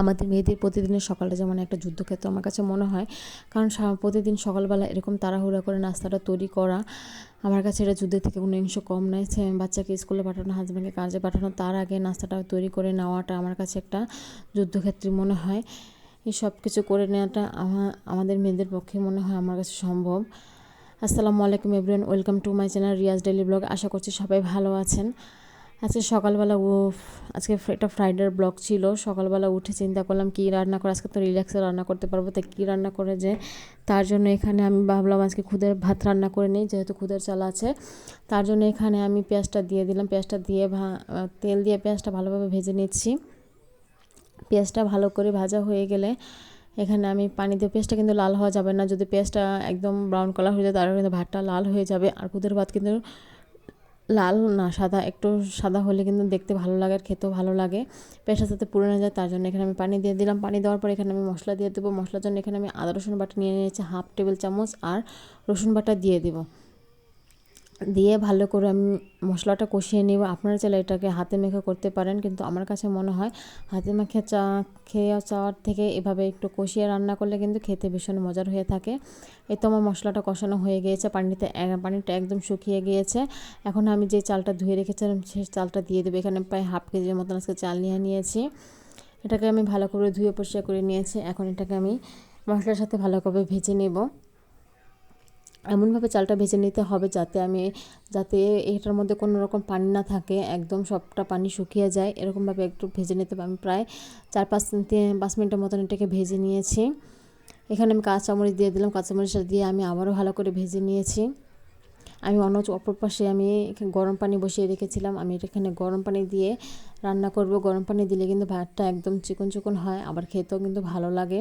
আমাদের মেয়েদের প্রতিদিনের সকালটা যেমন একটা যুদ্ধক্ষেত্র আমার কাছে মনে হয়, কারণ প্রতিদিন সকালবেলা এরকম তাড়াহুড়া করে নাস্তাটা তৈরি করা, আমার কাছে এটা যুদ্ধের থেকে কোনো অংশ কম নয়। সে বাচ্চাকে স্কুলে পাঠানো হাজব্যান্ডকে কাজে পাঠানো, তার আগে নাস্তাটা তৈরি করে নেওয়াটা আমার কাছে একটা যুদ্ধক্ষেত্রে মনে হয়। এই সব কিছু করে নেওয়াটা আমাদের মেয়েদের পক্ষে মনে হয় আমার কাছে সম্ভব। আসসালামু আলাইকুম everyone, welcome to my channel Riyaz daily blog. আশা করছি সবাই ভালো আছেন। আজকে সকালবেলা ও আজকে একটা ফ্রাইডের ব্লগ ছিল। সকালবেলা উঠে চিন্তা করলাম, কী রান্না করে? আজকে তো রিল্যাক্সে রান্না করতে পারব, তাই কী রান্না করে যে? তার জন্য এখানে আমি ভাবলাম আজকে খুদের ভাত রান্না করে নিই, যেহেতু খুদের চাল আছে। তার জন্য এখানে আমি পেঁয়াজটা দিয়ে দিলাম। পেঁয়াজটা দিয়ে তেল দিয়ে পেঁয়াজটা ভালোভাবে ভেজে নিচ্ছি। পেঁয়াজটা ভালো করে ভাজা হয়ে গেলে এখানে আমি পানি দিয়ে, পেঁয়াজটা কিন্তু লাল হওয়া যাবে না। যদি পেঁয়াজটা একদম ব্রাউন কালার হয়ে যায়, তাহলে কিন্তু ভাতটা লাল হয়ে যাবে। আর খুদের ভাত কিন্তু লাল না, সাদা, একটু সাদা হলে কিন্তু দেখতে ভালো লাগে আর খেতেও ভালো লাগে। পেশার সাথে পুড়ে না যায়, তার জন্য এখানে আমি পানি দিয়ে দিলাম। পানি দেওয়ার পর এখানে আমি মশলা দিয়ে দেবো। মশলার জন্য এখানে আমি আদা, রসুন বাটা নিয়ে নিয়েছি, হাফ টেবিল চামচ, আর রসুন বাটা দিয়ে দেবো। দিয়ে ভালো করে আমি মশলাটা কষিয়ে নেব। আপনারা চাইলে এটাকে হাতে মেখে করতে পারেন, কিন্তু আমার কাছে মনে হয় হাতে মেখে চা, খেয়ে চাওয়ার থেকে এভাবে একটু কষিয়ে রান্না করলে কিন্তু খেতে ভীষণ মজার হয়ে থাকে। এ তো আমার মশলাটা কষানো হয়ে গিয়েছে, পানিতে পানিটা একদম শুকিয়ে গিয়েছে। এখন আমি যে চালটা ধুয়ে রেখেছিলাম সেই চালটা দিয়ে দেবো। এখানে প্রায় হাফ কেজির মতন আজকে চাল নিয়ে নিয়েছি। এটাকে আমি ভালো করে ধুয়ে পরিষ্কার করে নিয়েছি। এখন এটাকে আমি মশলার সাথে ভালো করে ভেজে নেব। এমনভাবে চালটা ভেজে নিতে হবে যাতে আমি, যাতে এটার মধ্যে কোনো রকম পানি না থাকে, একদম সবটা পানি শুকিয়ে যায়। এরকমভাবে একটু ভেজে নিতে আমি প্রায় চার পাঁচ পাঁচ মিনিটের মতন এটাকে ভেজে নিয়েছি। এখানে আমি কাঁচামরিচ দিয়ে দিলাম। কাঁচামরিচটা দিয়ে আমি আবারও ভালো করে ভেজে নিয়েছি। আমি অন্য অপর পাশে আমি গরম পানি বসিয়ে রেখেছিলাম। আমি এখানে গরম পানি দিয়ে রান্না করব। গরম পানি দিলে কিন্তু ভাতটা একদম চিকন চিকন হয়। আবার খেতেও কিন্তু ভালো লাগে।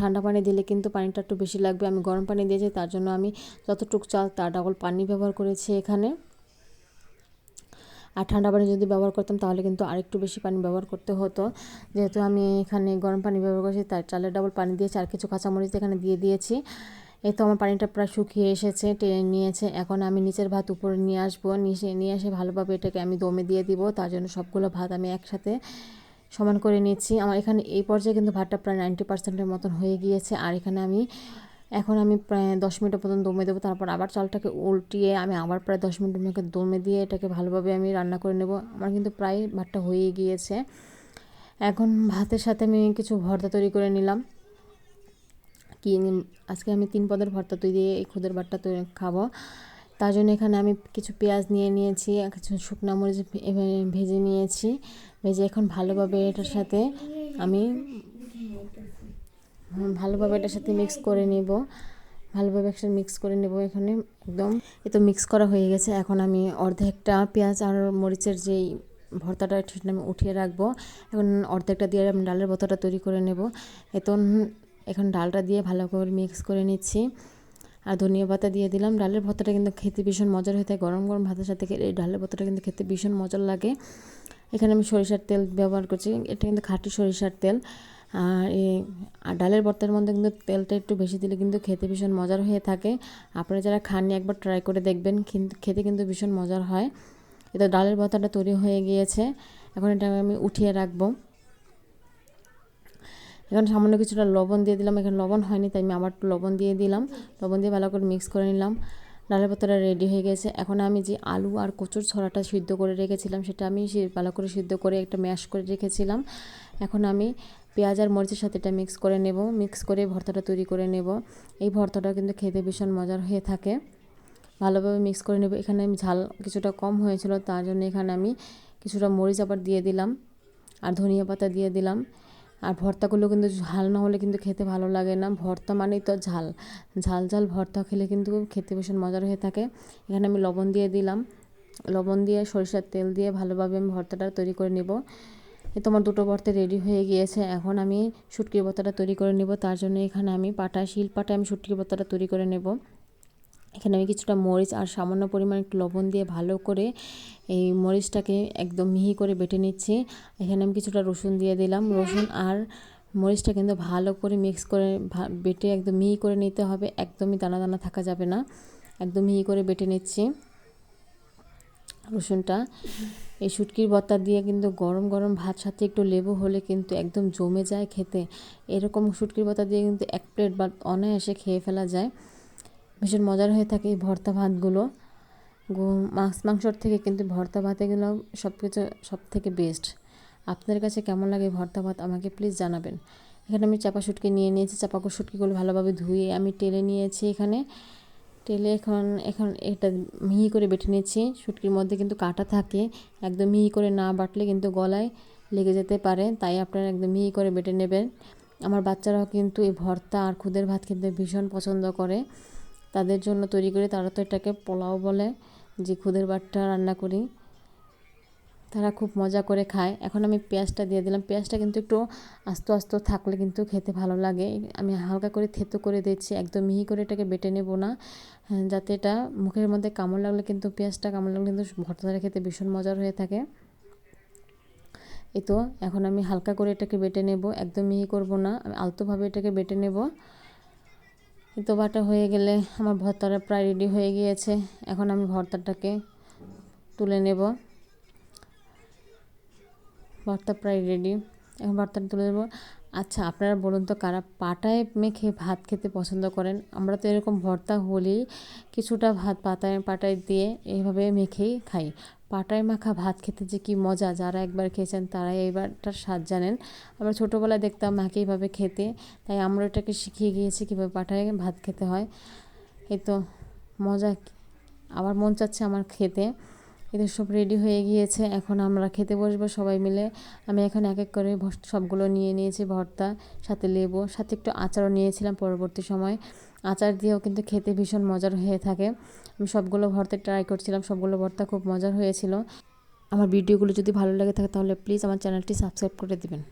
ঠান্ডা পানি দিলে কিন্তু পানিটা একটু বেশি লাগবে। আমি গরম পানি দিয়েছি, তার জন্য আমি যতটুকু চাল, তার ডাবল পানি ব্যবহার করেছি এখানে। আর ঠান্ডা পানি যদি ব্যবহার করতাম, তাহলে কিন্তু আরেকটু বেশি পানি ব্যবহার করতে হতো। যেহেতু আমি এখানে গরম পানি ব্যবহার করেছি তার চালের ডাবল পানি দিয়েছি আর কিছু কাঁচামরিচ এখানে দিয়ে দিয়েছি। এই তো আমার পানিটা প্রায় শুকিয়ে এসেছে, টেনে নিয়েছে। এখন আমি নিচের ভাত উপরে নিয়ে আসব নিচে নিয়ে এসে ভালোভাবে এটাকে আমি দমে দিয়ে দিব। তার জন্য সবগুলো ভাত আমি একসাথে সমান করে নিচ্ছি। আমার এখানে এই পর্যায়ে কিন্তু ভাতটা প্রায় নাইনটি পার্সেন্টের মতন হয়ে গিয়েছে। আর এখানে আমি, এখন আমি প্রায় দশ মিনিটের মতন দমে দেবো। তারপর আবার চালটাকে উল্টিয়ে আমি আবার প্রায় দশ মিনিটের মতো দমে দিয়ে এটাকে ভালোভাবে আমি রান্না করে নেব। আমার কিন্তু প্রায় ভাতটা হয়ে গিয়েছে। এখন ভাতের সাথে আমি কিছু ভর্তা তৈরি করে নিলাম। কি আজকে আমি তিন পদের ভর্তা তৈরি, এই খুদের ভাতটা তৈরি খাব। তার জন্য এখানে আমি কিছু পেঁয়াজ নিয়ে নিয়েছি, কিছু শুকনো মরিচ ভেজে নিয়েছি। ভেজে এখন ভালোভাবে এটার সাথে আমি ভালোভাবে এটার সাথে মিক্স করে নেব। ভালোভাবে একসাথে মিক্স করে নেব এখানে একদম। এ তো মিক্স করা হয়ে গেছে, এখন আমি অর্ধেকটা পেঁয়াজ আর মরিচের যেই ভর্তাটা সেটা আমি উঠিয়ে রাখব। এখন অর্ধেকটা দিয়ে আমি ডালের ভর্তাটা তৈরি করে নেব। এত এখন ডালটা দিয়ে ভালো করে মিক্স করে নিচ্ছি। আর ধনিয়া পাতা দিয়ে দিলাম। ডালের ভর্তাটা কিন্তু খেতে ভীষণ মজার হয়ে থাকে। গরম গরম ভাতের সাথে এই ডালের ভর্তাটা কিন্তু খেতে ভীষণ মজার লাগে। এখানে আমি সরিষার তেল ব্যবহার করছি। এটা কিন্তু খাঁটি সরিষার তেল। আর এই আর ডালের ভর্তার মধ্যে কিন্তু তেলটা একটু বেশি দিলে কিন্তু খেতে ভীষণ মজার হয়ে থাকে। আপনারা যারা খাননি, একবার ট্রাই করে দেখবেন। খেতে কিন্তু ভীষণ মজার হয়। এটা ডালের ভর্তাটা তৈরি হয়ে গিয়েছে। এখন এটা আমি উঠিয়ে রাখব। এখন সামান্য কিছুটা লবণ দিয়ে দিলাম। এখানে লবণ হয়নি, তাই আমি আবার একটু লবণ দিয়ে দিলাম। লবণ দিয়ে ভালো করে মিক্স করে নিলাম। ডালের পাতাটা রেডি হয়ে গেছে। এখন আমি যে আলু আর কচুর ছড়াটা সিদ্ধ করে রেখেছিলাম, সেটা আমি ভালো করে সিদ্ধ করে একটা ম্যাশ করে রেখেছিলাম। এখন আমি পেঁয়াজ আর মরিচের সাথে এটা মিক্স করে নেব। মিক্স করে ভর্তাটা তৈরি করে নেব। এই ভর্তাটা কিন্তু খেতে ভীষণ মজার হয়ে থাকে। ভালোভাবে মিক্স করে নেব। এখানে আমি ঝাল কিছুটা কম হয়েছিল, তার জন্য এখানে আমি কিছুটা মরিচ আবার দিয়ে দিলাম। আর ধনিয়া পাতা দিয়ে দিলাম। আর ভর্তাগুলো কিন্তু ঝাল না হলে কিন্তু খেতে ভালো লাগে না। ভর্তা মানেই তো ঝাল। ঝাল ঝাল ভর্তা খেলে কিন্তু খেতে ভীষণ মজার হয়ে থাকে। এখানে আমি লবণ দিয়ে দিলাম। লবণ দিয়ে সরিষার তেল দিয়ে ভালোভাবে আমি ভর্তাটা তৈরি করে নেব। তোমার দুটো ভর্তা রেডি হয়ে গিয়েছে। এখন আমি শুটকির ভর্তাটা তৈরি করে নেব। তার জন্য এখানে আমি পাটা শিল পাটায় আমি শুটকির ভর্তাটা তৈরি করে নেব। এখানে আমি কিছুটা মরিচ আর সামান্য পরিমাণ একটু লবণ দিয়ে ভালো করে এই মরিচটাকে একদম মিহি করে বেটে নিচ্ছি। এখানে আমি কিছুটা রসুন দিয়ে দিলাম। রসুন আর মরিচটা কিন্তু ভালো করে মিক্স করে বেটে একদম মিহি করে নিতে হবে। একদমই দানা দানা থাকা যাবে না। একদম মিহি করে বেটে নিচ্ছি রসুনটা। এই শুটকির ভর্তা দিয়ে কিন্তু গরম গরম ভাত সাথে একটু লেবু হলে কিন্তু একদম জমে যায় খেতে। এরকম শুটকির ভর্তা দিয়ে কিন্তু এক প্লেট বা অনায়াসে খেয়ে ফেলা যায়। ভীষণ মজার হয়ে থাকে এই ভর্তা ভাতগুলো। মাছ মাংসর থেকে কিন্তু ভর্তা ভাতেগুলো সব কিছু সব থেকে বেস্ট আপনাদের কাছে কেমন লাগে ভর্তা ভাত আমাকে প্লিজ জানাবেন। এখানে আমি চাপা শুটকি নিয়ে নিয়েছি, চাপা শুটকিগুলো ভালোভাবে ধুয়ে আমি টেলে নিয়েছি এখানে। টেলে এখন এখন এটা মিহি করে বেটে নিয়েছি। শুটকির মধ্যে কিন্তু কাটা থাকে, একদম মিহি করে না বাটলে কিন্তু গলায় লেগে যেতে পারে, তাই আপনারা একদম মিহি করে বেটে নেবেন। আমার বাচ্চারাও কিন্তু এই ভর্তা আর খুদের ভাত খেতে ভীষণ পছন্দ করে। তাদের জন্য তৈরি করে। তারা তো এটাকে পোলাও বলে যে খুদের ভাতটা রান্না করি। তারা খুব মজা করে খায়। এখন আমি পেঁয়াজটা দিয়ে দিলাম। পেঁয়াজটা কিন্তু একটু আস্ত আস্ত থাকলে কিন্তু খেতে ভালো লাগে। আমি হালকা করে থেতো করে দিচ্ছি একদম মিহি করে এটাকে বেটে নেব না। হ্যাঁ, যাতে এটা মুখের মধ্যে কামড় লাগলে কিন্তু পেঁয়াজটা কামড় লাগলে কিন্তু ভর্তাটা খেতে ভীষণ মজার হয়ে থাকে। এই তো এখন আমি হালকা করে এটাকে বেটে নেব। একদম মিহি করব না। আমি আলতোভাবে এটাকে বেটে নেব। বাটা হয়ে গেলে আমার ভর্তাটা প্রায় রেডি হয়ে গিয়েছে। এখন আমি ভর্তাটাকে তুলে নেব। ভর্তা প্রায় রেডি এখন ভর্তাটা তুলে দেবো আচ্ছা আপনারা বলুন তো কারা পাটায় মেখে ভাত খেতে পছন্দ করেন? আমরা তো এরকম ভর্তা হলেই কিছুটা ভাত পাতায় পাটায় দিয়ে এইভাবে মেখেই খাই। পাটায় মাখা ভাত খেতে যে কি মজা, যারা একবার খেয়েছেন তারাই এইবারটার স্বাদ জানেন। আমরা ছোটোবেলায় দেখতাম মাকে এইভাবে খেতে, তাই আমরা এটাকে শিখিয়ে গিয়েছি কীভাবে পাটায় ভাত খেতে হয়। এই তো মজা, আবার মন চাচ্ছে আমার খেতে। এদের সব রেডি হয়ে গিয়েছে। এখন আমরা খেতে বসবো সবাই মিলে। আমি এখন এক এক করে সবগুলো নিয়ে নিয়েছি, ভর্তা, সাথে লেবু, সাথে একটু আচারও নিয়েছিলাম পরবর্তী সময়। আচার দিয়েও কিন্তু খেতে ভীষণ মজার হয়ে থাকে। আমি সবগুলো ভর্তা ট্রাই করছিলাম, সবগুলো ভর্তা খুব মজার হয়েছিল। আমার ভিডিওগুলো যদি ভালো লাগে থাকে তাহলে প্লিজ আমার চ্যানেলটি সাবস্ক্রাইব করে দেবেন।